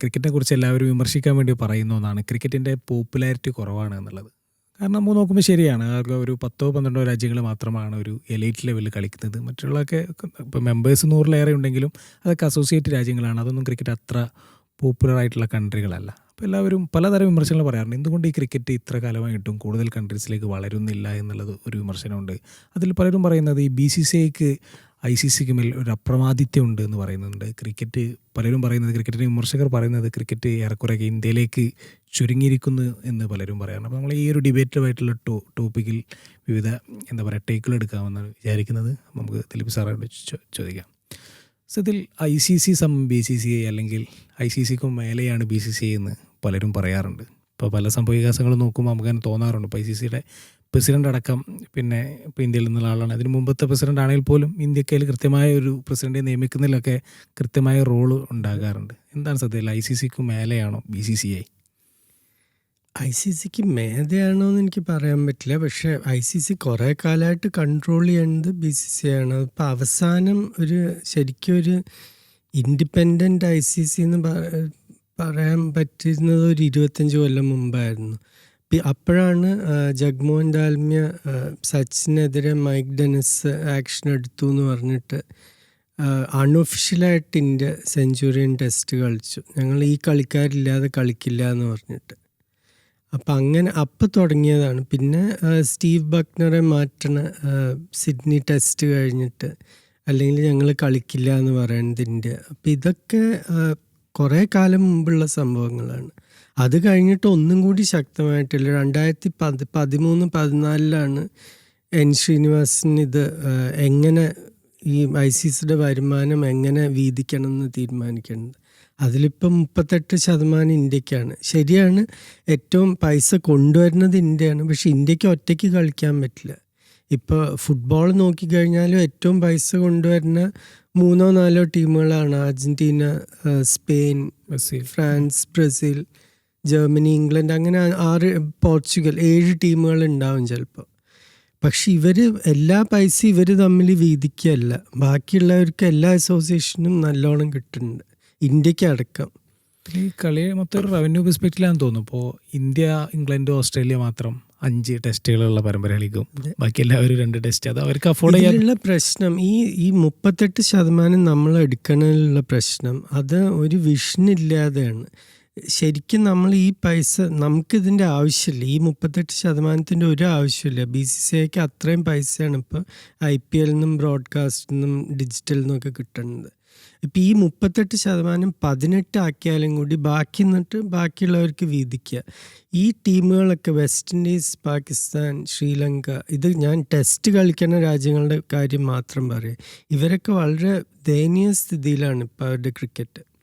ക്രിക്കറ്റിനെ കുറിച്ച് എല്ലാവരും വിമർശിക്കാൻ വേണ്ടി പറയുന്ന ഒന്നാണ് ക്രിക്കറ്റിന്റെ പോപ്പുലാരിറ്റി കുറവാണ് എന്നുള്ളത്. കാരണം നമ്മൾ നോക്കുമ്പോൾ ശരിയാണ് ഒരു പത്തോ പന്ത്രണ്ടോ രാജ്യങ്ങൾ മാത്രമാണ് ഒരു എലൈറ്റ് ലെവലിൽ കളിക്കുന്നത്. മറ്റുള്ളതൊക്കെ ഇപ്പോൾ മെമ്പേഴ്സ് നൂറിലേറെ ഉണ്ടെങ്കിലും അതൊക്കെ അസോസിയേറ്റ് രാജ്യങ്ങളാണ്. അതൊന്നും ക്രിക്കറ്റ് അത്ര പോപ്പുലർ ആയിട്ടുള്ള കൺട്രികളല്ല അപ്പോൾ എല്ലാവരും പലതരം വിമർശനങ്ങൾ പറയാറുണ്ട്. എന്തുകൊണ്ട് ഈ ക്രിക്കറ്റ് ഇത്ര കാലമായിട്ടും കൂടുതൽ കൺട്രീസിലേക്ക് വളരുന്നില്ല എന്നുള്ളത് ഒരു വിമർശനമുണ്ട്. അതിൽ പലരും പറയുന്നത് ഈ ബി സി സി ഐക്ക് ഐ സി സിക്ക് മേൽ ഒരു അപ്രമാദിത്യം ഉണ്ട് എന്ന് പറയുന്നുണ്ട്. ക്രിക്കറ്റ് പലരും പറയുന്നത് ക്രിക്കറ്റിന് വിമർശകർ പറയുന്നത് ക്രിക്കറ്റ് ഏറെക്കുറെയൊക്കെ ഇന്ത്യയിലേക്ക് ചുരുങ്ങിയിരിക്കുന്നു എന്ന് പലരും പറയാറുണ്ട്. അപ്പോൾ നമ്മൾ ഈ ഒരു ഡിബേറ്റീവായിട്ടുള്ള ടോ ടോപ്പിക്കിൽ വിവിധ എന്താ പറയുക ടേക്കുകൾ എടുക്കാമെന്നാണ് വിചാരിക്കുന്നത് നമുക്ക് ദിലീപ് സാറോട് ചോദിക്കാം. സോ ഇതിൽ I C C some B C C I അല്ലെങ്കിൽ ഐ സി സിക്കും മേലെയാണ് ബി സി സി ഐ എന്ന് പലരും പറയാറുണ്ട്. ഇപ്പോൾ പല സംഭവവികാസങ്ങളും നോക്കുമ്പോൾ നമുക്ക് തന്നെ തോന്നാറുണ്ട്. ഇപ്പോൾ ഐ സി സിയുടെ പ്രസിഡന്റ് അടക്കം പിന്നെ ഇപ്പോൾ ഇന്ത്യയിൽ നിന്നുള്ള ആളാണ്. അതിന് മുമ്പത്തെ പ്രസിഡന്റ് ആണെങ്കിൽ പോലും ഇന്ത്യക്കയിൽ കൃത്യമായ ഒരു പ്രസിഡന്റിനെ നിയമിക്കുന്നതിലൊക്കെ കൃത്യമായ റോൾ ഉണ്ടാകാറുണ്ട്. എന്താണ് സത്യത്തിൽ ഐ സി സിക്ക് മേലെയാണോ B C C I? I C സിക്ക് മേധയാണോ എന്ന് എനിക്ക് പറയാൻ പറ്റില്ല. പക്ഷേ ഐ സി സി കുറേ കാലമായിട്ട് കൺട്രോൾ ചെയ്യേണ്ടത് ബി സി സി ആണ്. ഇപ്പം അവസാനം ഒരു ശരിക്കും ഒരു ഇൻഡിപെൻഡന്റ് ഐ സി സി എന്ന് പറയാൻ പറ്റുന്നത് ഒരു ഇരുപത്തഞ്ച് കൊല്ലം മുമ്പായിരുന്നു. അപ്പോഴാണ് ജഗ്മോഹൻ ദാൽമ്യ സച്ചിനെതിരെ മൈക്ക് ഡെനിസ് ആക്ഷൻ എടുത്തു എന്ന് പറഞ്ഞിട്ട് അൺഒഫീഷ്യലായിട്ട് ഇന്ത്യ സെഞ്ചുറിയൻ ടെസ്റ്റ് കളിച്ചു. ഞങ്ങൾ ഈ കളിക്കാരില്ലാതെ കളിക്കില്ല എന്ന് പറഞ്ഞിട്ട്. അപ്പം അങ്ങനെ അപ്പം തുടങ്ങിയതാണ്. പിന്നെ സ്റ്റീവ് ബക്നറെ മാറ്റണ സിഡ്നി ടെസ്റ്റ് കഴിഞ്ഞിട്ട് അല്ലെങ്കിൽ ഞങ്ങൾ കളിക്കില്ല എന്ന് പറയുന്നത് ഇന്ത്യ. അപ്പം ഇതൊക്കെ കുറേ കാലം മുമ്പുള്ള സംഭവങ്ങളാണ്. അത് കഴിഞ്ഞിട്ട് ഒന്നും കൂടി ശക്തമായിട്ടില്ല. രണ്ടായിരത്തി പതി പതിമൂന്ന് പതിനാലിലാണ് എൻ ശ്രീനിവാസൻ ഇത് എങ്ങനെ ഈ ഐ സി സിയുടെ വരുമാനം എങ്ങനെ വീതിക്കണം എന്ന് തീരുമാനിക്കുന്നത് അതിലിപ്പം മുപ്പത്തെട്ട് ശതമാനം ഇന്ത്യക്കാണ്. ശരിയാണ് ഏറ്റവും പൈസ കൊണ്ടുവരുന്നത് ഇന്ത്യയാണ്. പക്ഷെ ഇന്ത്യയ്ക്ക് ഒറ്റയ്ക്ക് കളിക്കാൻ പറ്റില്ല. ഇപ്പോൾ ഫുട്ബോൾ നോക്കിക്കഴിഞ്ഞാലും ഏറ്റവും പൈസ കൊണ്ടുവരുന്ന മൂന്നോ നാലോ ടീമുകളാണ്. Argentina Spain France Brazil Germany England അങ്ങനെ ആറ് പോർച്ചുഗൽ ഏഴ് ടീമുകൾ ഉണ്ടാവും ചിലപ്പോൾ. പക്ഷെ ഇവർ എല്ലാ പൈസ ഇവർ തമ്മിൽ വീതിക്കുകയല്ല. ബാക്കിയുള്ളവർക്ക് എല്ലാ അസോസിയേഷനും നല്ലോണം കിട്ടുന്നുണ്ട്. ഇന്ത്യയ്ക്ക് അടക്കം. ഈ കളി മൊത്തം ഒരു റവന്യൂ പെർസ്പെക്റ്റിലാന്ന് തോന്നുന്നു. ഇപ്പോൾ ഇന്ത്യ ഇംഗ്ലണ്ട് ഓസ്ട്രേലിയ മാത്രം അഞ്ച് ടെസ്റ്റുകളുള്ള പരമ്പര കളിക്കും. ബാക്കി എല്ലാവരും രണ്ട് ടെസ്റ്റ്. അത് അവർക്ക് അഫോർഡ് ചെയ്യാനുള്ള പ്രശ്നം ഈ ഈ മുപ്പത്തെട്ട് ശതമാനം നമ്മൾ എടുക്കണതിലുള്ള പ്രശ്നം അത് ഒരു വിഷൻ ഇല്ലാതെയാണ്. ശരിക്കും നമ്മൾ ഈ പൈസ നമുക്കിതിന്റെ ആവശ്യമില്ല. ഈ മുപ്പത്തെട്ട് ശതമാനത്തിന്റെ ഒരു ആവശ്യമില്ല. ബി സി സി ഐക്ക് അത്രയും പൈസയാണ് ഇപ്പോൾ ഐ പി എൽ നിന്നും ബ്രോഡ്കാസ്റ്റിൽ നിന്നും ഡിജിറ്റലിൽ നിന്നൊക്കെ കിട്ടുന്നത്. ഇപ്പം ഈ മുപ്പത്തെട്ട് ശതമാനം പതിനെട്ട് ആക്കിയാലും കൂടി ബാക്കി നിന്നിട്ട് ബാക്കിയുള്ളവർക്ക് വീതിക്കുക. ഈ ടീമുകളൊക്കെ വെസ്റ്റ് ഇൻഡീസ് പാകിസ്ഥാൻ ശ്രീലങ്ക ഇത് ഞാൻ ടെസ്റ്റ് കളിക്കുന്ന രാജ്യങ്ങളുടെ കാര്യം മാത്രം പറയാം. ഇവരൊക്കെ വളരെ ദയനീയ സ്ഥിതിയിലാണ് ഇപ്പോൾ അവരുടെ ക്രിക്കറ്റ്.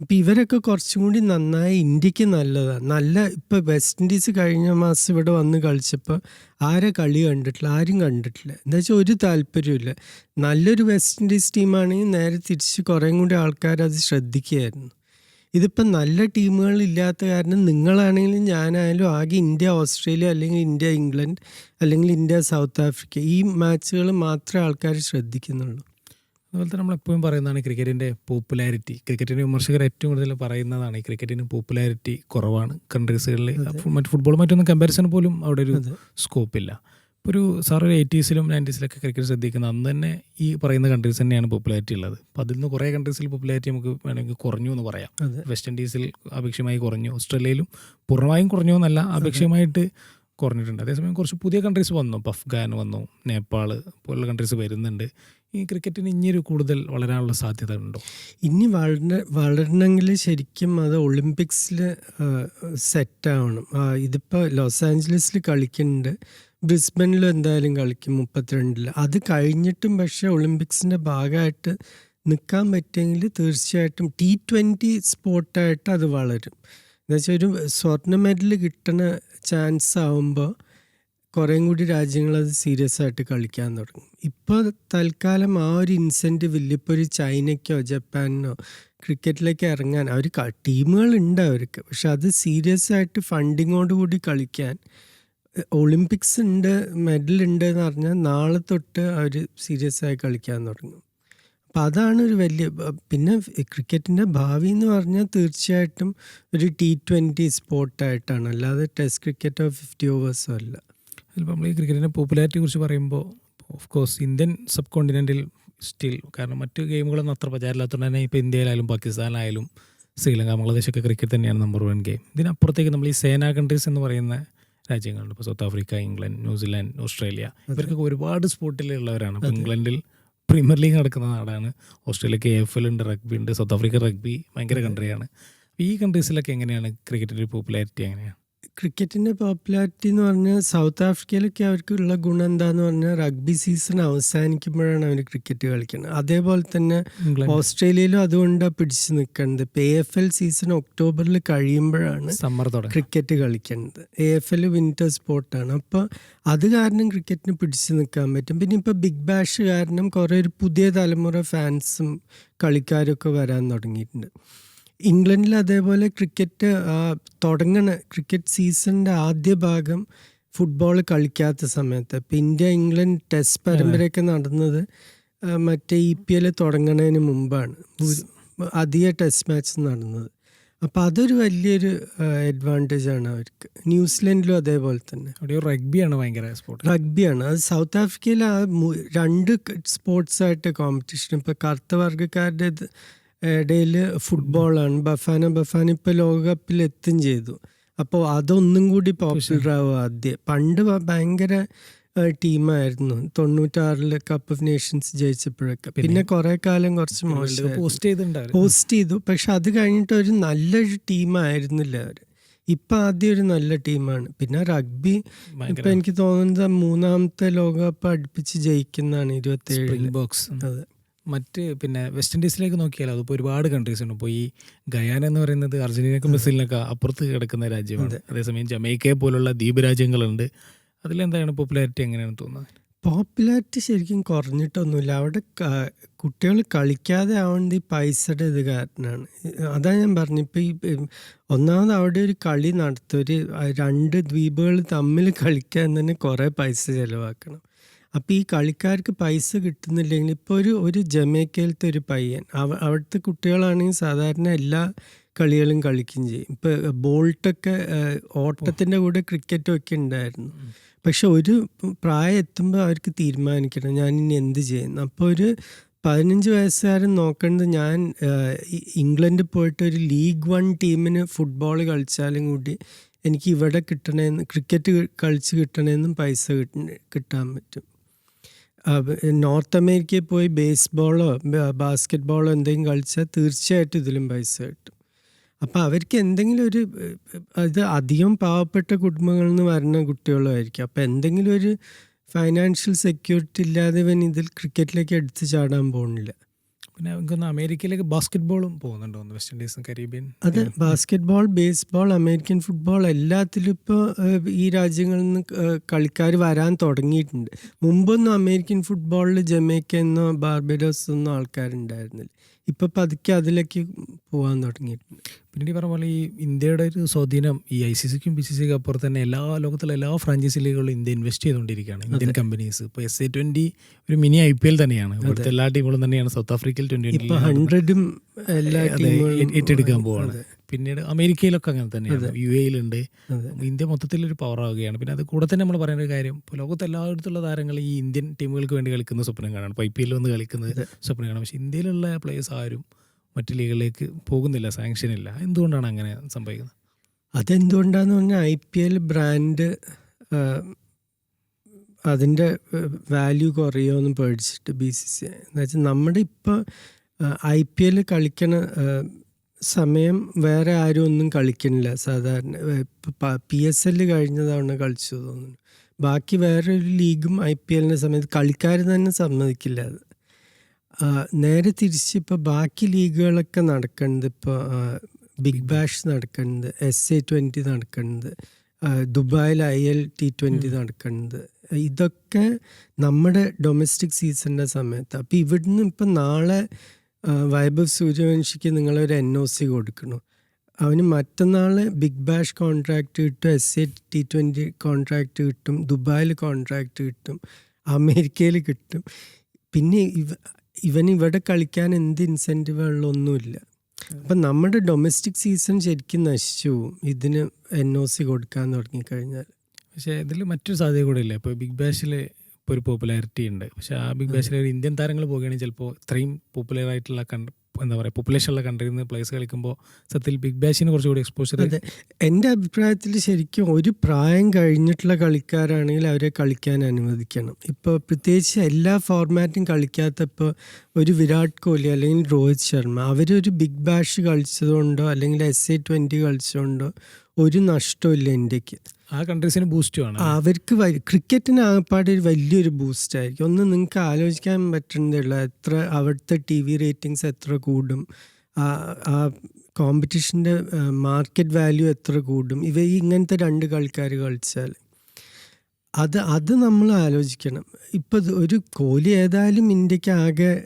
അപ്പം ഇവരൊക്കെ കുറച്ചും കൂടി നന്നായി ഇന്ത്യയ്ക്ക് നല്ലതാണ് നല്ല ഇപ്പോൾ വെസ്റ്റ് ഇൻഡീസ് കഴിഞ്ഞ മാസം ഇവിടെ വന്ന് കളിച്ചപ്പോൾ ആരെ കളി കണ്ടിട്ടില്ല ആരും കണ്ടിട്ടില്ല. എന്താ വെച്ചാൽ ഒരു താല്പര്യമില്ല നല്ലൊരു വെസ്റ്റ് ഇൻഡീസ് ടീമാണെങ്കിൽ നേരെ തിരിച്ച് കുറേം കൂടി ആൾക്കാർ അത് ശ്രദ്ധിക്കുകയായിരുന്നു. ഇതിപ്പം നല്ല ടീമുകൾ ഇല്ലാത്ത കാരണം നിങ്ങളാണെങ്കിലും ഞാനായാലും ആകെ ഇന്ത്യ ഓസ്ട്രേലിയ അല്ലെങ്കിൽ ഇന്ത്യ ഇംഗ്ലണ്ട് അല്ലെങ്കിൽ ഇന്ത്യ സൗത്ത് ആഫ്രിക്ക ഈ മാച്ചുകൾ മാത്രമേ ആൾക്കാർ ശ്രദ്ധിക്കുന്നുള്ളൂ. അതുപോലെ തന്നെ നമ്മളെപ്പോഴും പറയുന്നതാണ് ക്രിക്കറ്റിന്റെ പോപ്പുലാരിറ്റി. ക്രിക്കറ്റിന്റെ വിമർശകർ ഏറ്റവും കൂടുതൽ പറയുന്നതാണ് ഈ ക്രിക്കറ്റിന് പോപ്പുലാരിറ്റി കുറവാണ്. കൺട്രീസുകളിൽ മറ്റ് ഫുട്ബോൾ മറ്റൊന്നും കമ്പാരിസൺ പോലും അവിടെ ഒരു സ്കോപ്പ് ഇല്ല. ഇപ്പോൾ ഒരു സാർ ഒരു എയ്റ്റീസിലും നയന്റീസിലൊക്കെ ക്രിക്കറ്റ് ശ്രദ്ധിക്കുന്ന അന്ന് തന്നെ ഈ പറയുന്ന കൺട്രീസ് തന്നെയാണ് പോപ്പുലാരിറ്റി ഉള്ളത്. അപ്പോൾ അതിൽ നിന്ന് കുറേ കൺട്രീസിൽ പോപ്പുലാരിറ്റി നമുക്ക് വേണമെങ്കിൽ കുറഞ്ഞു എന്ന് പറയാം. വെസ്റ്റ് ഇൻഡീസിൽ അപേക്ഷമായി കുറഞ്ഞു. ഓസ്ട്രേലിയയിലും പൂർണമായും കുറഞ്ഞു എന്നല്ല അപേക്ഷമായിട്ട് കുറഞ്ഞിട്ടുണ്ട്. അതേസമയം കുറച്ച് പുതിയ കൺട്രീസ് വന്നു. ഇപ്പോൾ അഫ്ഗാൻ വന്നു. നേപ്പാൾ പോലുള്ള കൺട്രീസ് വരുന്നുണ്ട്. ഈ ക്രിക്കറ്റിന് ഇനിയൊരു കൂടുതൽ വളരാനുള്ള സാധ്യത ഉണ്ടോ ഇനി വളര വളരണമെങ്കിൽ ശരിക്കും അത് ഒളിമ്പിക്സിൽ സെറ്റാവണം. ഇതിപ്പോൾ ലോസ് ആഞ്ചലസിൽ കളിക്കുന്നുണ്ട്. ബ്രിസ്ബനിൽ എന്തായാലും കളിക്കും മുപ്പത്തിരണ്ടിൽ അത് കഴിഞ്ഞിട്ടും പക്ഷേ ഒളിമ്പിക്സിന്റെ ഭാഗമായിട്ട് നിൽക്കാൻ പറ്റിയെങ്കിൽ തീർച്ചയായിട്ടും ടി ട്വന്റി സ്പോർട്ടായിട്ട് അത് വളരും. എന്നുവെച്ചാൽ ഒരു സ്വർണ മെഡൽ കിട്ടണ ചാൻസ് ആവുമ്പോൾ കുറേം കൂടി രാജ്യങ്ങൾ അത് സീരിയസ് ആയിട്ട് കളിക്കാൻ തുടങ്ങും. ഇപ്പോൾ തൽക്കാലം ആ ഒരു ഇൻസെന്റീവ് ഇല്ല. ഇപ്പോൾ ഒരു ചൈനയ്ക്കോ ജപ്പാനോ ക്രിക്കറ്റിലേക്ക് ഇറങ്ങാൻ അവർ ടീമുകളുണ്ട് അവർക്ക്. പക്ഷെ അത് സീരിയസ് ആയിട്ട് ഫണ്ടിങ്ങോട് കൂടി കളിക്കാൻ ഒളിമ്പിക്സ് ഉണ്ട് മെഡൽ ഉണ്ട് എന്ന് പറഞ്ഞാൽ നാളെ തൊട്ട് അവർ സീരിയസ് ആയി കളിക്കാൻ തുടങ്ങും. അപ്പം അതാണ് ഒരു വലിയ പിന്നെ ക്രിക്കറ്റിന്റെ ഭാവി എന്ന് പറഞ്ഞാൽ തീർച്ചയായിട്ടും ഒരു ടി ട്വന്റി സ്പോർട്ടായിട്ടാണ് അല്ലാതെ ടെസ്റ്റ് ക്രിക്കറ്റോ ഫിഫ്റ്റി ഓവേഴ്സോ അല്ല. ചിലപ്പോൾ നമ്മൾ ഈ ക്രിക്കറ്റിന്റെ പോപ്പുലാരിറ്റിയെ കുറിച്ച് പറയുമ്പോൾ ഓഫ് കോഴ്സ് ഇന്ത്യൻ സബ് കോണ്ടിനെന്റിൽ സ്റ്റിൽ കാരണം മറ്റു ഗെയിമുകളൊന്നും അത്ര പ്രചാരമില്ലാത്തതുകൊണ്ട് തന്നെ ഇപ്പോൾ ഇന്ത്യയിലായാലും പാകിസ്ഥാനായാലും ശ്രീലങ്ക ബംഗ്ലാദേശൊക്കെ ക്രിക്കറ്റ് തന്നെയാണ് നമ്പർ വൺ ഗെയിം ഇതിനപ്പുറത്തേക്ക് നമ്മൾ ഈ സേന കൺട്രീസ് എന്ന് പറയുന്ന രാജ്യങ്ങളുണ്ട്. ഇപ്പോൾ South Africa England New Zealand Australia ഇവർക്കൊക്കെ ഒരുപാട് സ്പോർട്ടിലുള്ളവരാണ് അപ്പോൾ ഇംഗ്ലണ്ടിൽ പ്രീമിയർ ലീഗ് നടക്കുന്ന നാടാണ്. ഓസ്ട്രേലിയക്ക് എഫ് എൽ ഉണ്ട് റഗ്ബി ഉണ്ട്. സൗത്ത് ആഫ്രിക്ക റഗ്ബി ഭയങ്കര കൺട്രിയാണ് ഈ കൺട്രീസിലൊക്കെ എങ്ങനെയാണ്? ക്രിക്കറ്റിന്റെ പോപ്പുലാരിറ്റി എങ്ങനെയാണ്? ക്രിക്കറ്റിന്റെ പോപ്പുലാരിറ്റി എന്ന് പറഞ്ഞാൽ സൗത്ത് ആഫ്രിക്കയിലൊക്കെ അവർക്കുള്ള ഗുണം എന്താന്ന് പറഞ്ഞാൽ റഗ്ബി സീസൺ അവസാനിക്കുമ്പോഴാണ് അവർ ക്രിക്കറ്റ് കളിക്കുന്നത്. അതേപോലെ തന്നെ ഓസ്ട്രേലിയയിലും അതുകൊണ്ടാണ് പിടിച്ചു നിൽക്കുന്നത്. ഇപ്പം എ എഫ് എൽ സീസൺ ഒക്ടോബറിൽ കഴിയുമ്പോഴാണ് ക്രിക്കറ്റ് കളിക്കുന്നത്. എ എഫ് എൽ വിന്റർ സ്പോർട്ടാണ് അപ്പോൾ അത് കാരണം ക്രിക്കറ്റിന് പിടിച്ചു നിൽക്കാൻ പറ്റും. പിന്നെ ഇപ്പോൾ ബിഗ് ബാഷ് കാരണം കുറേ ഒരു പുതിയ തലമുറ ഫാൻസും കളിക്കാരും ഒക്കെ വരാൻ തുടങ്ങിയിട്ടുണ്ട്. ഇംഗ്ലണ്ടിൽ അതേപോലെ ക്രിക്കറ്റ് തുടങ്ങണ ക്രിക്കറ്റ് സീസണിന്റെ ആദ്യ ഭാഗം ഫുട്ബോൾ കളിക്കാത്ത സമയത്ത്. ഇപ്പം ഇന്ത്യ ഇംഗ്ലണ്ട് ടെസ്റ്റ് പരമ്പരയൊക്കെ നടന്നത് മറ്റേ ഇ പി എൽ തുടങ്ങണതിന് മുമ്പാണ്. അധിക ടെസ്റ്റ് മാച്ച് നടന്നത്. അപ്പോൾ അതൊരു വലിയൊരു അഡ്വാന്റേജ് ആണ് അവർക്ക്. ന്യൂസിലൻഡിലും അതേപോലെ തന്നെ. അവിടെ റഗ്ബിയാണ് ഭയങ്കര സ്പോർട്സ് റഗ്ബിയാണ് അത് സൗത്ത് ആഫ്രിക്കയിൽ ആ രണ്ട് സ്പോർട്സ് ആയിട്ട് കോമ്പറ്റീഷൻ ഇപ്പോൾ കറുത്ത വർഗക്കാരുടെ ഇടയിൽ ഫുട്ബോളാണ് ബഫാന ബഫാന ഇപ്പോൾ ലോകകപ്പിൽ എത്തും ചെയ്തു. അപ്പോൾ അതൊന്നും കൂടി പോപ്പുലർ ആവുക ആദ്യം. പണ്ട് ഭയങ്കര ടീമായിരുന്നു തൊണ്ണൂറ്റാറിൽ കപ്പ് ഓഫ് നേഷൻസ് ജയിച്ചപ്പോഴൊക്കെ. പിന്നെ? കുറെ കാലം കുറച്ച് മോശം പോസ്റ്റ് പോസ്റ്റ് ചെയ്തു. പക്ഷെ അത് കഴിഞ്ഞിട്ട് ഒരു നല്ലൊരു ടീമായിരുന്നില്ല അവർ ഇപ്പൊ ആദ്യം ഒരു നല്ല ടീമാണ് പിന്നെ റഗ്ബി ഇപ്പൊ എനിക്ക് തോന്നുന്നത് മൂന്നാമത്തെ ലോകകപ്പ് അടുപ്പിച്ച് ജയിക്കുന്നതാണ് ഇരുപത്തി ഏഴ് ബോക്സ് അതെ. മറ്റ് പിന്നെ വെസ്റ്റ് ഇൻഡീസിലേക്ക് നോക്കിയാൽ അതിപ്പോൾ ഒരുപാട് കൺട്രീസ് ഉണ്ട്. ഇപ്പോൾ ഈ ഗയാന എന്ന് പറയുന്നത് അർജന്റീനക്കും ബ്രസീലിനൊക്കെ അപ്പുറത്ത് കിടക്കുന്ന രാജ്യമാണ്. അതേസമയം ജമൈക്കയെ പോലുള്ള ദ്വീപ് രാജ്യങ്ങളുണ്ട് അതിലെന്താണ് പോപ്പുലാരിറ്റി എങ്ങനെയാണ് തോന്നുന്നത്? പോപ്പുലാരിറ്റി ശരിക്കും കുറഞ്ഞിട്ടൊന്നുമില്ല. അവിടെ കുട്ടികൾ കളിക്കാതെ ആവേണ്ട ഈ പൈസയുടെ ഇത് കാരണമാണ്. അതാ ഞാൻ പറഞ്ഞു ഇപ്പം ഈ ഒന്നാമത് അവിടെ ഒരു കളി നടത്തും. ഒരു രണ്ട് ദ്വീപുകൾ തമ്മിൽ കളിക്കാൻ തന്നെ കുറേ പൈസ ചിലവാക്കണം. അപ്പം ഈ കളിക്കാർക്ക് പൈസ കിട്ടുന്നില്ലെങ്കിൽ ഇപ്പോൾ ഒരു ഒരു ജമേക്കയിലത്തെ ഒരു പയ്യൻ അവ അവിടുത്തെ കുട്ടികളാണെങ്കിൽ സാധാരണ എല്ലാ കളികളും കളിക്കുകയും ചെയ്യും. ഇപ്പോൾ ബോൾട്ടൊക്കെ ഓട്ടത്തിന്റെ കൂടെ ക്രിക്കറ്റും ഒക്കെ ഉണ്ടായിരുന്നു. പക്ഷെ ഒരു പ്രായം എത്തുമ്പോൾ അവർക്ക് തീരുമാനിക്കണം ഞാൻ ഇനി എന്ത് ചെയ്യുന്നു? അപ്പോൾ ഒരു പതിനഞ്ച് വയസ്സുകാരൻ നോക്കേണ്ടത് ഞാൻ ഇംഗ്ലണ്ടിൽ പോയിട്ട് ഒരു ലീഗ് വൺ ടീമിന് ഫുട്ബോൾ കളിച്ചാലും കൂടി എനിക്ക് ഇവിടെ കിട്ടണേന്ന് ക്രിക്കറ്റ് കളിച്ച് കിട്ടണേന്നും പൈസ കിട്ട- കിട്ടാൻ പറ്റും. നോർത്ത് അമേരിക്കയിൽ പോയി ബേസ്ബോളോ ബാസ്ക്കറ്റ് ബോളോ എന്തെങ്കിലും കളിച്ചാൽ തീർച്ചയായിട്ടും ഇതിലും പൈസ കിട്ടും. അപ്പം അവർക്ക് എന്തെങ്കിലും ഒരു അത് അധികം പാവപ്പെട്ട കുടുംബങ്ങളിൽ നിന്ന് വരുന്ന കുട്ടികളും ആയിരിക്കും അപ്പം എന്തെങ്കിലും ഒരു ഫൈനാൻഷ്യൽ സെക്യൂരിറ്റി ഇല്ലാതെ ഇവൻ ഇതിൽ ക്രിക്കറ്റിലേക്ക് എടുത്തു ചാടാൻ പോകുന്നില്ല. പിന്നെ എനിക്കൊന്ന് അമേരിക്കയിലേക്ക് ബാസ്കറ്റ് ബോളും പോകുന്നുണ്ടോ വെസ്റ്റ് ഇൻഡീസും കരീബിയൻ അത് basket ball baseball American football എല്ലാത്തിലും ഇപ്പോൾ ഈ രാജ്യങ്ങളിൽ നിന്ന് കളിക്കാർ വരാൻ തുടങ്ങിയിട്ടുണ്ട്. മുമ്പൊന്നും അമേരിക്കൻ ഫുട്ബോളിൽ ജമൈക്ക എന്നോ ബാർബഡോസ് എന്നോ ആൾക്കാരുണ്ടായിരുന്നില്ല. ഇപ്പൊ പതുക്കെ അതിലേക്ക് പോകാൻ തുടങ്ങിയിട്ടുണ്ട് പിന്നീട് ഈ പറഞ്ഞ പോലെ ഈ ഇന്ത്യയുടെ ഒരു സ്വാധീനം ഈ ഐ സി സിക്കും ബി സി സിക്കും അപ്പുറത്ത് തന്നെ എല്ലാ ലോകത്തിലെ എല്ലാ ഫ്രാഞ്ചൈസി ലീഗുകളിലും ഇന്ത്യ ഇൻവെസ്റ്റ് ചെയ്തുകൊണ്ടിരിക്കുകയാണ്. Indian companies. ഇപ്പോൾ എസ് എ ട്വന്റി ഒരു മിനി ഐ പി എൽ തന്നെയാണ്. ഇവിടുത്തെ എല്ലാ ടീമുകളും തന്നെയാണ്. സൗത്ത് ആഫ്രിക്കയിൽ ട്വന്റി ഇപ്പൊ ഹൺഡ്രഡും എല്ലാ ഏറ്റെടുക്കാൻ പോവാണ്. പിന്നീട് അമേരിക്കയിലൊക്കെ അങ്ങനെ തന്നെയാണ്. യു എയിലുണ്ട്. ഇന്ത്യ മൊത്തത്തിലൊരു പവർ ആവുകയാണ്. പിന്നെ അത് കൂടെ തന്നെ നമ്മൾ പറയുന്ന ഒരു കാര്യം ഇപ്പോൾ ലോകത്ത് എല്ലായിടത്തുള്ള താരങ്ങൾ ഈ ഇന്ത്യൻ ടീമുകൾക്ക് വേണ്ടി കളിക്കുന്ന സ്വപ്നം കാണാണ്. ഇപ്പോൾ ഐ പി എല്ലിൽ വന്ന് കളിക്കുന്ന സ്വപ്നം കാണാം. പക്ഷേ ഇന്ത്യയിലുള്ള പ്ലേയേഴ്സ് ആരും മറ്റു ലീഗുകളിലേക്ക് പോകുന്നില്ല സാങ്ഷൻ ഇല്ല. എന്തുകൊണ്ടാണ് അങ്ങനെ സംഭവിക്കുന്നത്? അതെന്തുകൊണ്ടാന്ന് പറഞ്ഞാൽ ഐ പി എൽ ബ്രാൻഡ് അതിന്റെ വാല്യൂ കുറയുമെന്ന് പേടിച്ചിട്ട് ബി സി സി എന്ന് വെച്ചാൽ നമ്മുടെ ഇപ്പോൾ ഐ പി എൽ കളിക്കണ സമയം വേറെ ആരും ഒന്നും കളിക്കണില്ല സാധാരണ പി എസ് എല്ല് കഴിഞ്ഞ തവണ കളിച്ചു തോന്നുന്നു. ബാക്കി വേറെ ഒരു ലീഗും ഐ പി എല്ലിന്റെ സമയത്ത് കളിക്കാർ തന്നെ സമ്മതിക്കില്ല. അത് നേരെ തിരിച്ച് ഇപ്പോൾ ബാക്കി ലീഗുകളൊക്കെ നടക്കുന്നത് ഇപ്പോൾ ബിഗ് ബാഷ് നടക്കുന്നത് എസ് എ ട്വന്റി നടക്കുന്നത് ദുബായിൽ ഐ എൽ ടി ട്വന്റി നടക്കുന്നത് ഇതൊക്കെ നമ്മുടെ ഡൊമസ്റ്റിക് സീസണിന്റെ സമയത്ത്. അപ്പോൾ ഇവിടുന്ന് ഇപ്പം നാളെ ആ, വൈഭവ് സൂര്യവംശിക്ക് നിങ്ങളൊരു എൻ ഒ സി കൊടുക്കണം അവന് മറ്റന്നാൾ ബിഗ് ബാഷ് കോൺട്രാക്റ്റ് കിട്ടും S A T twenty contract കിട്ടും ദുബായിൽ കോൺട്രാക്റ്റ് കിട്ടും അമേരിക്കയിൽ കിട്ടും. പിന്നെ ഇവ ഇവൻ ഇവിടെ കളിക്കാൻ എന്ത് ഇൻസെന്റീവുകളൊന്നുമില്ല അപ്പം നമ്മുടെ ഡൊമസ്റ്റിക് സീസൺ ശരിക്കും നശിച്ചു പോവും. ഇതിന് എൻ ഒ സി കൊടുക്കാൻ തുടങ്ങിക്കഴിഞ്ഞാൽ പക്ഷേ ഇതിൽ മറ്റൊരു സാധ്യത കൂടെ ഇല്ല. ഇപ്പോൾ ബിഗ് ബാഷിൽ ഇപ്പോൾ ഒരു പോപ്പുലാരിറ്റി ഉണ്ട്. പക്ഷെ ആ ബിഗ് ബാഷിൽ ഒരു ഇന്ത്യൻ താരങ്ങൾ പോവുകയാണെങ്കിൽ ചിലപ്പോൾ ഇത്രയും പോപ്പുലർ ആയിട്ടുള്ള കണ്ട് എന്താ പറയുക പോപ്പുലേഷനുള്ള കൺട്രിയിൽ നിന്ന് പ്ലേസ് കളിക്കുമ്പോൾ സത്യത്തിൽ ബിഗ് ബാഷിന് കുറച്ചുകൂടി എക്സ്പോഷർ അതെ. എന്റെ അഭിപ്രായത്തിൽ ശരിക്കും ഒരു പ്രായം കഴിഞ്ഞിട്ടുള്ള കളിക്കാരാണെങ്കിൽ അവരെ കളിക്കാൻ അനുവദിക്കണം. ഇപ്പോൾ പ്രത്യേകിച്ച് എല്ലാ ഫോർമാറ്റും കളിക്കാത്ത ഇപ്പോൾ ഒരു വിരാട് കോഹ്ലി അല്ലെങ്കിൽ രോഹിത് ശർമ്മ അവരൊരു ബിഗ് ബാഷ് കളിച്ചതുകൊണ്ടോ അല്ലെങ്കിൽ എസ് എ ട്വന്റി കളിച്ചതുകൊണ്ടോ ഒരു നഷ്ടമില്ല ഇന്ത്യയ്ക്ക്. ആ കൺട്രീസിന് ബൂസ്റ്റ് ആണ് അവർക്ക് ക്രിക്കറ്റിന് ആകപ്പാടെ ഒരു വലിയൊരു ബൂസ്റ്റ് ആയിരിക്കും. ഒന്ന് നിങ്ങൾക്ക് ആലോചിക്കാൻ പറ്റുന്നതല്ല എത്ര അവിടുത്തെ ടി വി റേറ്റിംഗ്സ് എത്ര കൂടും ആ- കോമ്പറ്റീഷന്റെ മാർക്കറ്റ് വാല്യൂ എത്ര കൂടും. ഇവ ഇങ്ങനത്തെ രണ്ട് കളിക്കാർ കളിച്ചാൽ അത് അത് നമ്മൾ ആലോചിക്കണം. ഇപ്പം ഒരു കോഹ്ലി ഏതായാലും ഇന്ത്യയ്ക്ക് ആകെ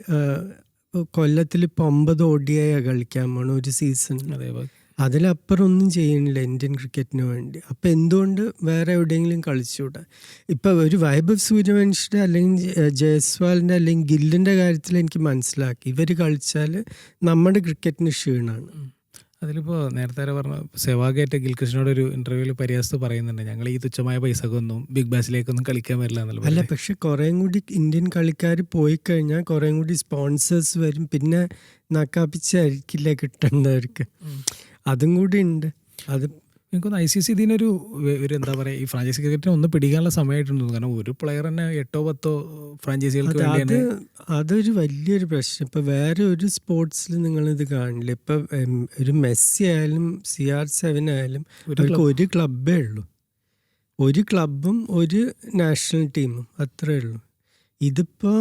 കൊല്ലത്തിൽ ഇപ്പോൾ ഒമ്പത് ഓടിയായാണ് കളിക്കാൻ പോകണം ഒരു സീസൺ അതെ അതിലപ്പുറം ഒന്നും ചെയ്യണില്ല ഇന്ത്യൻ ക്രിക്കറ്റിന് വേണ്ടി. അപ്പം എന്തുകൊണ്ട് വേറെ എവിടെയെങ്കിലും കളിച്ചുകൂടാ ഇപ്പം ഒരു വൈഭവ് സൂര്യവംശിയുടെ അല്ലെങ്കിൽ ജയസ്വാലിന്റെ അല്ലെങ്കിൽ ഗില്ലിന്റെ കാര്യത്തിൽ എനിക്ക് മനസ്സിലാക്കി. ഇവർ കളിച്ചാൽ നമ്മുടെ ക്രിക്കറ്റിന് ക്ഷീണമാണ് അതിലിപ്പോൾ നേരത്തെ പറഞ്ഞ സെവാഗേറ്റ് ഗിൽകൃഷ്ണനോട് ഒരു ഇന്റർവ്യൂവിൽ പരിഹാസത്ത് പറയുന്നുണ്ട്. ഞങ്ങൾ ഈ തുച്ഛമായ പൈസക്കൊന്നും ബിഗ് ബാസിലേക്കൊന്നും കളിക്കാൻ വരില്ല എന്നുള്ളത് അല്ല പക്ഷെ കുറേം കൂടി ഇന്ത്യൻ കളിക്കാർ പോയി കഴിഞ്ഞാൽ കുറേം കൂടി സ്പോൺസേഴ്സ് വരും. പിന്നെ നക്കാപ്പിച്ചായിരിക്കില്ല കിട്ടേണ്ടവർക്ക്. അതും കൂടി ഉണ്ട്. അത് എനിക്കൊന്ന് ഐ സി സി ഇതിനൊരു ഒരു എന്താ പറയുക ഈ ഫ്രാഞ്ചൈസി ക്രിക്കറ്റിനെ ഒന്ന് പിടിക്കാനുള്ള സമയമായിട്ടുണ്ട് കാരണം ഒരു പ്ലെയർ തന്നെ എട്ടോ പത്തോ ഫ്രാഞ്ചൈസികൾക്ക് അത് വേണ്ടി അതൊരു വലിയൊരു പ്രശ്നം. ഇപ്പം വേറെ ഒരു സ്പോർട്സിൽ നിങ്ങളിത് കാണില്ല. ഇപ്പം ഒരു മെസ്സി ആയാലും സി ആർ സെവൻ ആയാലും ഒരു അവർക്ക് ഒരു ക്ലബേ ഉള്ളൂ. ഒരു ക്ലബും ഒരു നാഷണൽ ടീമും അത്രേ ഉള്ളൂ. ഇതിപ്പോൾ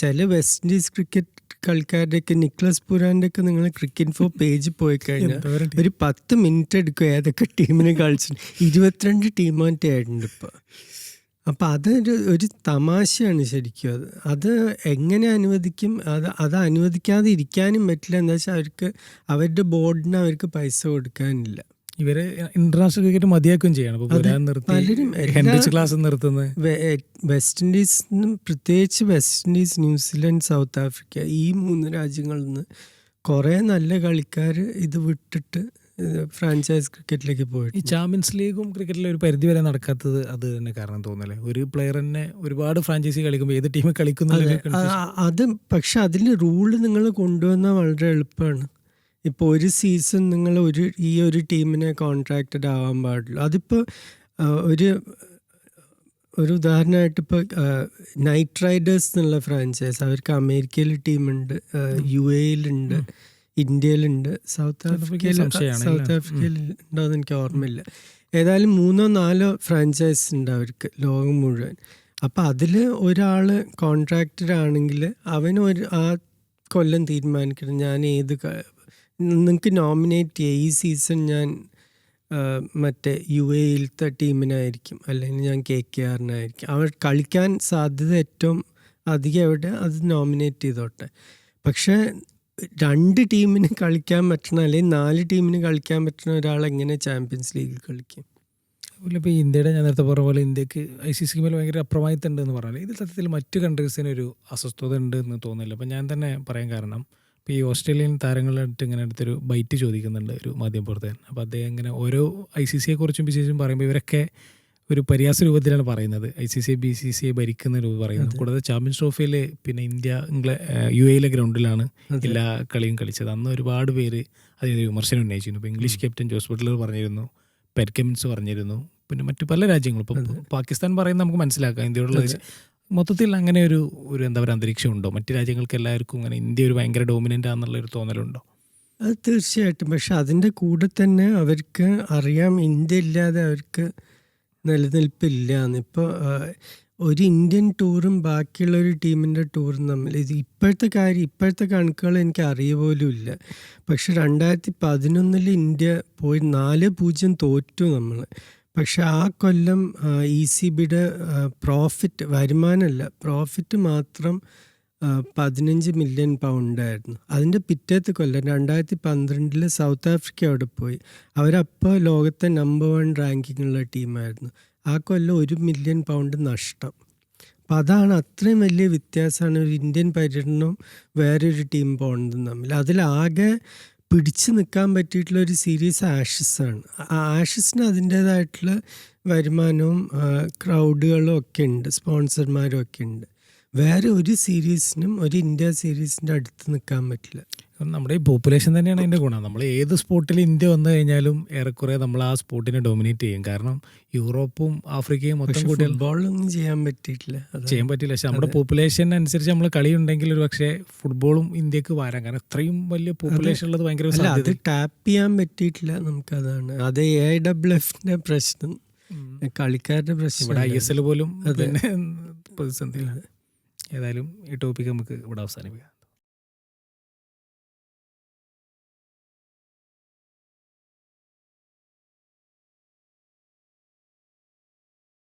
ചില വെസ്റ്റ് ഇൻഡീസ് ക്രിക്കറ്റ് കളിക്കാരുടെയൊക്കെ നിക്ലസ് പുരാന്റെ ഒക്കെ നിങ്ങൾ ക്രിക്കറ്റ് ഫോർ പേജ് പോയി കഴിഞ്ഞാൽ ഒരു പത്ത് മിനിറ്റ് എടുക്കും ഏതൊക്കെ ടീമിനെ കളിച്ചു ഇരുപത്തിരണ്ട് ടീമായിട്ട് ആയിട്ടുണ്ട് ഇപ്പൊ. അപ്പൊ അതൊരു ഒരു തമാശയാണ് ശരിക്കും അത്. അത് എങ്ങനെ അനുവദിക്കും? അത് അത് അനുവദിക്കാതെ ഇരിക്കാനും പറ്റില്ല. എന്താ വെച്ചാൽ അവർക്ക് അവരുടെ ബോർഡിന് അവർക്ക് പൈസ കൊടുക്കാനില്ല. ഇവർ ഇന്റർനാഷണൽ ക്രിക്കറ്റ് മതിയാക്കുകയും ചെയ്യണം. നിർത്തി ക്ലാസ് നിർത്തുന്നത്. വെസ്റ്റ് ഇൻഡീസ് പ്രത്യേകിച്ച് West Indies New Zealand South Africa ഈ മൂന്ന് രാജ്യങ്ങളിൽ നിന്ന് കുറേ നല്ല കളിക്കാർ ഇത് വിട്ടിട്ട് ഫ്രാഞ്ചൈസ് ക്രിക്കറ്റിലേക്ക് പോയി ഈ ചാമ്പ്യൻസ് ലീഗും ക്രിക്കറ്റിൽ ഒരു പരിധി വരെ നടക്കാത്തത് അത് തന്നെ കാരണം തോന്നല്ലേ ഒരു പ്ലെയർ തന്നെ ഒരുപാട് ഫ്രാഞ്ചൈസി കളിക്കുമ്പോൾ ഏത് ടീം കളിക്കുന്ന അതെ, അത് പക്ഷെ അതിൽ റൂൾ നിങ്ങൾ കൊണ്ടുവന്നാൽ വളരെ എളുപ്പമാണ് ഇപ്പോൾ ഒരു സീസൺ നിങ്ങൾ ഒരു ഈ ഒരു ടീമിനെ കോൺട്രാക്റ്റഡ് ആവാൻ പാടുള്ളൂ അതിപ്പോൾ ഒരു ഒരു ഉദാഹരണമായിട്ട് ഇപ്പോൾ നൈറ്റ് റൈഡേഴ്സ് എന്നുള്ള ഫ്രാഞ്ചൈസ് അവർക്ക് അമേരിക്കയിൽ ടീമുണ്ട് യു എയിലുണ്ട് ഇന്ത്യയിലുണ്ട് സൗത്ത് ആഫ്രിക്കയിൽ സൗത്ത് ആഫ്രിക്കയിൽ ഉണ്ടോ എന്ന് എനിക്ക് ഓർമ്മയില്ല. ഏതായാലും മൂന്നോ നാലോ ഫ്രാഞ്ചൈസ് ഉണ്ട് അവർക്ക് ലോകം മുഴുവൻ. അപ്പം അതിൽ ഒരാൾ കോൺട്രാക്റ്റഡ് ആണെങ്കിൽ അവൻ ഒരു ആ കൊല്ലം തീരുമാനിക്കണം ഞാൻ ഏത് നിങ്ങൾക്ക് നോമിനേറ്റ് ചെയ്യുക ഈ സീസൺ ഞാൻ മറ്റേ യു എയിലത്തെ ടീമിനായിരിക്കും അല്ലെങ്കിൽ ഞാൻ കെ കെ ആറിനായിരിക്കും അവർ കളിക്കാൻ സാധ്യത ഏറ്റവും അധികം എവിടെ? അത് നോമിനേറ്റ് ചെയ്തോട്ടെ. പക്ഷേ രണ്ട് ടീമിന് കളിക്കാൻ പറ്റണ അല്ലെങ്കിൽ നാല് ടീമിന് കളിക്കാൻ പറ്റുന്ന ഒരാൾ എങ്ങനെ ചാമ്പ്യൻസ് ലീഗിൽ കളിക്കും? ഇപ്പോൾ ഇന്ത്യയുടെ ഞാൻ നേരത്തെ പറഞ്ഞ പോലെ ഇന്ത്യയ്ക്ക് ഐ സി സിക്ക് മേലെ ഭയങ്കര അപ്രമാദിത്തം ഉണ്ട് എന്ന് പറഞ്ഞാൽ ഇത് സത്യത്തിൽ മറ്റു കൺട്രീസിന് ഒരു അസ്വസ്ഥത ഉണ്ട് എന്ന് തോന്നുന്നില്ല. അപ്പം ഞാൻ തന്നെ പറയാൻ കാരണം ഇപ്പോൾ ഈ ഓസ്ട്രേലിയൻ താരങ്ങളായിട്ട് ഇങ്ങനെ അടുത്തൊരു ബൈറ്റ് ചോദിക്കുന്നുണ്ട് ഒരു മാധ്യമപ്രവർത്തകൻ. അപ്പോൾ അദ്ദേഹം ഇങ്ങനെ ഓരോ ഐ സി സിയെ കുറിച്ചും ബി സി സിയും പറയുമ്പോൾ ഇവരൊക്കെ ഒരു പരിഹാസ രൂപത്തിലാണ് പറയുന്നത്. I C C B C സിയെ ഭരിക്കുന്ന രൂപം പറയുന്നത്. കൂടാതെ ചാമ്പ്യൻസ് ട്രോഫിയിൽ പിന്നെ ഇന്ത്യ ഇംഗ്ല യു എയിലെ ഗ്രൗണ്ടിലാണ്. എല്ലാ കളിയും കളിച്ചത്. അന്ന് ഒരുപാട് പേര് അതിനൊരു വിമർശനം ഉന്നയിച്ചിരുന്നു. ഇപ്പോൾ ഇംഗ്ലീഷ് ക്യാപ്റ്റൻ ജോസ് ബട്ട്ലർ പറഞ്ഞിരുന്നു പെർക്കമിൻസ് പറഞ്ഞിരുന്നു പിന്നെ മറ്റു പല രാജ്യങ്ങളും. ഇപ്പം പാകിസ്ഥാൻ പറയുന്നത് നമുക്ക് മനസ്സിലാക്കാം. ഇന്ത്യയോടുള്ള. മൊത്തത്തിൽ അങ്ങനെ ഒരു ഒരു എന്താ പറയുക അന്തരീക്ഷം ഉണ്ടോ മറ്റു രാജ്യങ്ങൾക്ക് എല്ലാവർക്കും അങ്ങനെ ഇന്ത്യ ഒരു ഭയങ്കര ഡോമിനന്റ് ആണെന്നുള്ള ഒരു തോന്നലുണ്ടോ? അത് തീർച്ചയായിട്ടും. പക്ഷെ അതിന്റെ കൂടെ തന്നെ അവർക്ക് അറിയാം ഇന്ത്യ ഇല്ലാതെ അവർക്ക് നിലനിൽപ്പില്ല എന്ന്. ഇപ്പോൾ ഒരു ഇന്ത്യൻ ടൂറും ബാക്കിയുള്ള ഒരു ടീമിന്റെ ടൂറും തമ്മിൽ ഇത് ഇപ്പോഴത്തെ കാര്യം ഇപ്പോഴത്തെ കണക്കുകൾ എനിക്ക് അറിയ പോലും ഇല്ല. പക്ഷെ രണ്ടായിരത്തി പതിനൊന്നിൽ ഇന്ത്യ പോയി നാല് പൂജ്യം തോറ്റു നമ്മൾ. പക്ഷെ ആ കൊല്ലം ഇ സി ബിയുടെ പ്രോഫിറ്റ് വരുമാനമല്ല പ്രോഫിറ്റ് മാത്രം പതിനഞ്ച് മില്യൺ പൗണ്ടായിരുന്നു അതിന്റെ പിറ്റേത്തെ കൊല്ലം രണ്ടായിരത്തി പന്ത്രണ്ടിൽ സൗത്ത് ആഫ്രിക്ക അവിടെ പോയി. അവരപ്പോൾ ലോകത്തെ നമ്പർ വൺ റാങ്കിങ്ങുള്ള ടീമായിരുന്നു ആ കൊല്ലം ഒരു മില്യൺ പൗണ്ട് നഷ്ടം. അപ്പം അതാണ് അത്രയും വലിയ വ്യത്യാസമാണ് ഒരു ഇന്ത്യൻ പര്യടനവും വേറൊരു ടീം പോകുന്നതും തമ്മിൽ. അതിലാകെ പിടിച്ചു നിൽക്കാൻ പറ്റിയിട്ടുള്ള ഒരു സീരീസ് ആഷസ് ആണ്. ആ ആഷസിന് അതിന്റേതായിട്ടുള്ള വരുമാനവും ക്രൗഡുകളും ഒക്കെ ഉണ്ട്. സ്പോൺസർമാരും ഒക്കെ ഉണ്ട്. വേറെ ഒരു സീരീസിനും ഒരു ഇന്ത്യ സീരീസിന്റെ അടുത്ത് നിൽക്കാൻ പറ്റില്ല. നമ്മുടെ ഈ പോപ്പുലേഷൻ തന്നെയാണ് അതിന്റെ ഗുണം. നമ്മൾ ഏത് സ്പോർട്ടിൽ ഇന്ത്യ വന്നു കഴിഞ്ഞാലും ഏറെക്കുറെ നമ്മൾ ആ സ്പോർട്ടിനെ ഡൊമിനേറ്റ് ചെയ്യും. കാരണം യൂറോപ്പും ആഫ്രിക്കയും മൊത്തം കൂട്ടി ഫുട്ബോളൊന്നും ചെയ്യാൻ പറ്റിയിട്ടില്ല. ചെയ്യാൻ പറ്റില്ല പക്ഷെ നമ്മുടെ പോപ്പുലേഷൻ അനുസരിച്ച് നമ്മൾ കളി ഉണ്ടെങ്കിൽ ഒരു പക്ഷേ ഫുട്ബോളും ഇന്ത്യയ്ക്ക് വരാം. കാരണം ഇത്രയും വലിയ പോപ്പുലേഷൻ ഉള്ളത് ഭയങ്കര അത് ടാപ്പ് ചെയ്യാൻ പറ്റിയിട്ടില്ല നമുക്കതാണ്. അത് എ ഡബ്ല്യു എഫിന്റെ പ്രശ്നം. കളിക്കാരുടെ പ്രശ്നം ഇവിടെ ഐ എസ് എൽ പോലും പ്രതിസന്ധിയിലാണ്. ഏതായാലും ഈ ടോപ്പിക് നമുക്ക് ഇവിടെ അവസാനിപ്പിക്കാം.